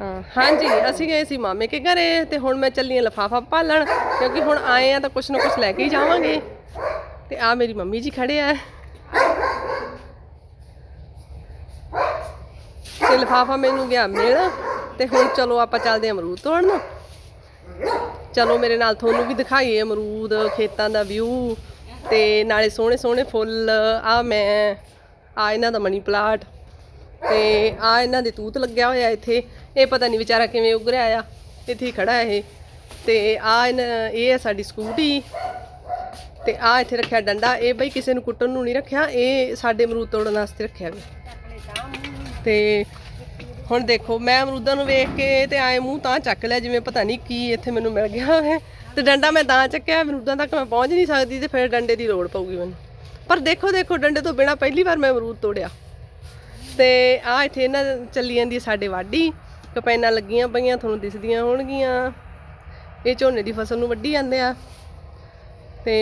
ਹਾਂ, ਹਾਂਜੀ, ਅਸੀਂ ਗਏ ਸੀ ਮਾਮੇ ਕੇ ਘਰੇ ਤੇ ਹੁਣ ਮੈਂ ਚੱਲੀ ਆ ਲਫਾਫਾ ਭਾਲਣ, ਕਿਉਂਕਿ ਹੁਣ ਆਏ ਆ ਤਾਂ ਕੁਛ ਨਾ ਕੁਛ ਲੈ ਕੇ ਹੀ ਜਾਵਾਂਗੇ। ਤੇ ਆ ਮੇਰੀ ਮੰਮੀ ਜੀ ਖੜੇ ਆ। ਤੇ ਲਫਾਫਾ ਮੈਨੂੰ ਗਿਆ ਮਿਲ, ਤੇ ਹੁਣ ਚਲੋ ਆਪਾਂ ਚੱਲਦੇ ਆ ਅਮਰੂਦ ਤੋੜਨ। ਚਲੋ ਮੇਰੇ ਨਾਲ ਤੁਹਾਨੂੰ ਵੀ ਦਿਖਾਈਏ ਅਮਰੂਦ, ਖੇਤਾਂ ਦਾ ਵਿਊ ਤੇ ਨਾਲੇ ਸੋਹਣੇ ਸੋਹਣੇ ਫੁੱਲ ਆ ਮੈਂ ਆ ਇਹਨਾਂ ਦਾ ਮਨੀ ਪਲਾਟ ਤੇ ਆ ਇਹਨਾਂ ਦੇ ਤੂਤ ਲੱਗਿਆ ਹੋਇਆ ਇੱਥੇ। ਇਹ ਪਤਾ ਨਹੀਂ ਵਿਚਾਰਾ ਕਿਵੇਂ ਉੱਗ ਆ, ਇੱਥੇ ਹੀ ਖੜਾ ਇਹ। ਤੇ ਆ ਇਹ ਹੈ ਸਾਡੀ ਸਕੂਟੀ। ਤੇ ਆ ਇੱਥੇ ਰੱਖਿਆ ਡੰਡਾ, ਇਹ ਬਈ ਕਿਸੇ ਨੂੰ ਕੁੱਟਣ ਨੂੰ ਨਹੀਂ ਰੱਖਿਆ, ਇਹ ਸਾਡੇ ਅਮਰੂਦ ਤੋੜਨ ਵਾਸਤੇ ਰੱਖਿਆ ਵੀ। ਤੇ ਹੁਣ ਦੇਖੋ, ਮੈਂ ਅਮਰੂਦਾਂ ਨੂੰ ਵੇਖ ਕੇ ਤੇ ਆਏ ਮੂੰਹ ਤਾਂ ਚੱਕ ਲਿਆ, ਜਿਵੇਂ ਪਤਾ ਨਹੀਂ ਕੀ ਇੱਥੇ ਮੈਨੂੰ ਮਿਲ ਗਿਆ ਹੈ। ਤੇ ਡੰਡਾ ਮੈਂ ਤਾਂ ਚੱਕਿਆ, ਅਮਰੂਦਾਂ ਤੱਕ ਮੈਂ ਪਹੁੰਚ ਨਹੀਂ ਸਕਦੀ ਤੇ ਫਿਰ ਡੰਡੇ ਦੀ ਲੋੜ ਪਊਗੀ ਮੈਨੂੰ। ਪਰ ਦੇਖੋ ਦੇਖੋ, ਡੰਡੇ ਤੋਂ ਬਿਨਾ ਪਹਿਲੀ ਵਾਰ ਮੈਂ ਅਮਰੂਦ ਤੋੜਿਆ। ਤੇ ਆ ਇੱਥੇ ਇਹਨਾਂ ਚੱਲੀ ਜਾਂਦੀ ਸਾਡੇ ਵਾਢੀ। ਕਪੈਨਾਂ ਲੱਗੀਆਂ ਪਈਆਂ, ਤੁਹਾਨੂੰ ਦਿਸਦੀਆਂ ਹੋਣਗੀਆਂ। ਇਹ ਝੋਨੇ ਦੀ ਫਸਲ ਨੂੰ ਵੱਢੀ ਜਾਂਦੇ ਆ। ਤੇ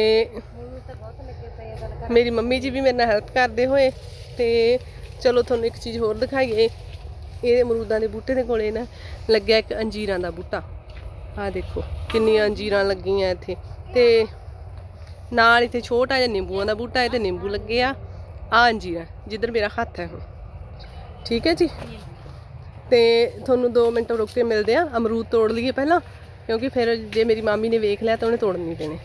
ਮੇਰੀ ਮੰਮੀ ਜੀ ਵੀ ਮੇਰੇ ਨਾਲ ਹੈਲਪ ਕਰਦੇ ਹੋਏ, ਤੇ ਚਲੋ ਤੁਹਾਨੂੰ ਇੱਕ ਚੀਜ਼ ਹੋਰ ਦਿਖਾਈਏ। ਇਹ ਅਮਰੂਦਾਂ ਦੇ ਬੂਟੇ ਦੇ ਕੋਲੇ ਨਾ ਲੱਗਿਆ ਇੱਕ ਅੰਜੀਰਾਂ ਦਾ ਬੂਟਾ। ਆਹ ਦੇਖੋ, ਕਿੰਨੀਆਂ ਅੰਜੀਰਾਂ ਲੱਗੀਆਂ ਇੱਥੇ। ਤੇ ਨਾਲ ਇੱਥੇ ਛੋਟਾ ਜਿਹਾ ਨਿੰਬੂਆਂ ਦਾ ਬੂਟਾ ਹੈ ਤੇ ਨਿੰਬੂ ਲੱਗੇ ਆ। ਆ ਅੰਜੀਰਾਂ ਜਿੱਧਰ ਮੇਰਾ ਹੱਥ ਹੈ ਹੁਣ। ਠੀਕ ਹੈ ਜੀ? ਤੇ ਤੁਹਾਨੂੰ 2 ਮਿੰਟ ਰੁਕ ਕੇ ਮਿਲਦੇ ਆ ਅਮਰੂਦ ਤੋੜ ਲਈਏ ਪਹਿਲਾਂ, ਕਿਉਂਕਿ ਫਿਰ ਜੇ ਮੇਰੀ ਮਾਮੀ ਨੇ ਵੇਖ ਲਿਆ ਤਾਂ ਉਹਨੇ ਤੋੜਨ ਨਹੀਂ ਦੇਣੇ।